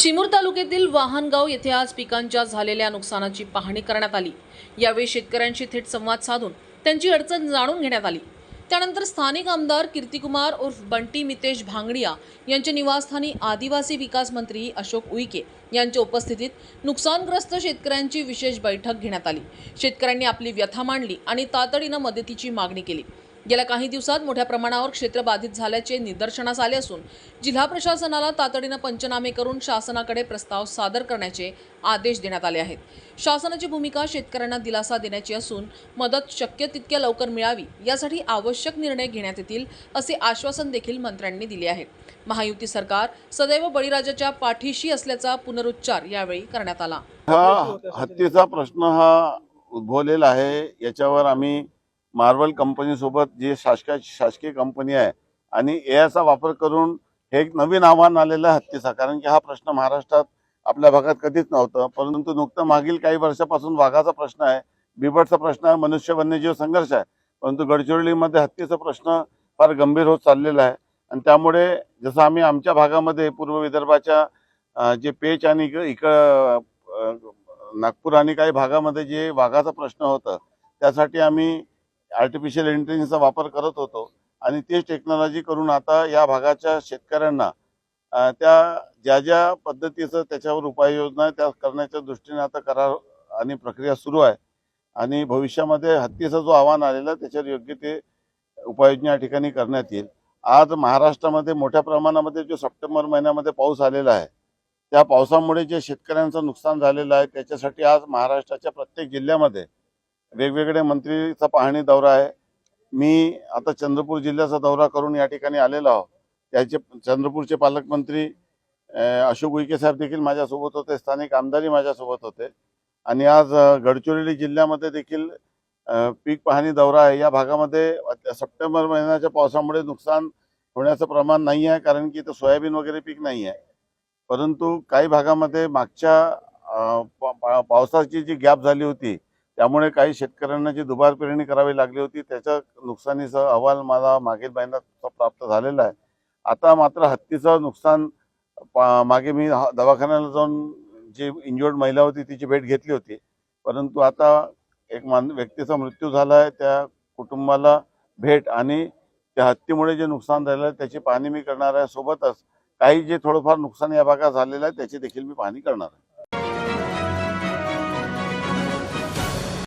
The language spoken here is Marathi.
चिमूर तालुक्यातील वाहनगाव येथे आज पिकांच्या झालेल्या नुकसानाची पाहणी करण्यात आली. यावेळी शेतकऱ्यांशी थेट संवाद साधून त्यांची अडचण जाणून घेण्यात आली. त्यानंतर स्थानिक आमदार कीर्तिकुमार उर्फ बंटी मितेश भांगडिया यांच्या निवासस्थानी आदिवासी विकास मंत्री अशोक उईके यांच्या उपस्थितीत नुकसानग्रस्त शेतकऱ्यांची विशेष बैठक घेण्यात आली. शेतकऱ्यांनी आपली व्यथा मांडली आणि तातडीनं मदतीची मागणी केली. गेल्या काही दिवसात मोठ्या प्रमाणावर क्षेत्र बाधित झाल्याचे निदर्शनास आले असून जिल्हा प्रशासनाला तातडीनं पंचनामे करून शासनाकडे प्रस्ताव सादर करण्याचे आदेश देण्यात आले आहेत. शासनाची भूमिका शेतकऱ्यांना दिलासा देण्याची असून मदत शक्य तितक्या लवकर मिळावी यासाठी आवश्यक निर्णय घेण्यात येतील असे आश्वासन देखील मंत्र्यांनी दिले आहे महायुती सरकार सदैव बळीराजाच्या पाठीशी असल्याचा पुनरुच्चार यावेळी करण्यात आला. हा प्रश्न हा उद्भवलेला आहे. याच्यावर आम्ही मार्वल कंपनीसोबत जे शासका शासकीय कंपनी आहे आणि एआयचा वापर करून हे एक नवीन आव्हान आलेलं आहे हत्तीचा. कारण की हा प्रश्न महाराष्ट्रात आपल्या भागात कधीच नव्हतं. परंतु नुकतं मागील काही वर्षापासून वाघाचा प्रश्न आहे बिबटचा प्रश्न आहे मनुष्य वन्यजीव संघर्ष आहे. परंतु गडचिरोलीमध्ये हत्तीचा प्रश्न फार गंभीर होत चाललेला आहे. आणि त्यामुळे जसं आम्ही आमच्या भागामध्ये पूर्व विदर्भाच्या जे पेच आणि इक नागपूर आणि काही भागामध्ये जे वाघाचा प्रश्न होता त्यासाठी आम्ही आर्टिफिशियल इंटेलिजन्सचा वापर करत होतो. आणि तेच टेक्नॉलॉजी करून आता या भागाच्या शेतकऱ्यांना त्या ज्या ज्या पद्धतीचं त्याच्यावर उपाययोजना आहे त्या करण्याच्या दृष्टीने आता करार आणि प्रक्रिया सुरू आहे. आणि भविष्यामध्ये हत्तीचं जो आव्हान आलेला त्याच्यावर योग्य ते उपाययोजना या ठिकाणी करण्यात येईल. आज महाराष्ट्रामध्ये मोठ्या प्रमाणामध्ये जो सप्टेंबर महिन्यामध्ये पाऊस आलेला आहे त्या पावसामुळे जे शेतकऱ्यांचं नुकसान झालेलं आहे त्याच्यासाठी आज महाराष्ट्राच्या प्रत्येक जिल्ह्यामध्ये वेगवेगळ्या मंत्रीचा पाहणी दौरा आहे. मी आता चंद्रपूर जिल्ह्याचा दौरा करून या ठिकाणी आलेलो आहो त्याचे चंद्रपूरचे पालकमंत्री अशोक उईके साहेब देखील माझ्यासोबत होते. स्थानिक आमदारही माझ्यासोबत होते. आणि आज गडचिरोली जिल्ह्यामध्ये देखील पीक पाहणी दौरा आहे. या भागामध्ये सप्टेंबर महिन्याच्या पावसामुळे नुकसान होण्याचं प्रमाण नाही आहे कारण की इथं सोयाबीन वगैरे पीक नाही आहे. परंतु काही भागामध्ये मागच्या पा- पा- पावसाची जी गॅप झाली होती त्यामुळे काही शेतकऱ्यांना जी दुबार पेरणी करावी लागली होती त्याच्या नुकसानीचा अहवाल मला मागील महिन्यात प्राप्त झालेला आहे. आता मात्र हत्तीचं नुकसान पा- मागे मी दवाखान्याला जाऊन जी इंजुर्ड महिला होती तिची भेट घेतली होती. परंतु आता एक मान व्यक्तीचा मृत्यू झाला आहे त्या कुटुंबाला भेट आणि त्या हत्तीमुळे जे नुकसान झालेलं आहे त्याची पाहणी मी करणार आहे. सोबतच काही जे थोडंफार नुकसान या भागात झालेलं आहे त्याची देखील मी पाहणी करणार आहे.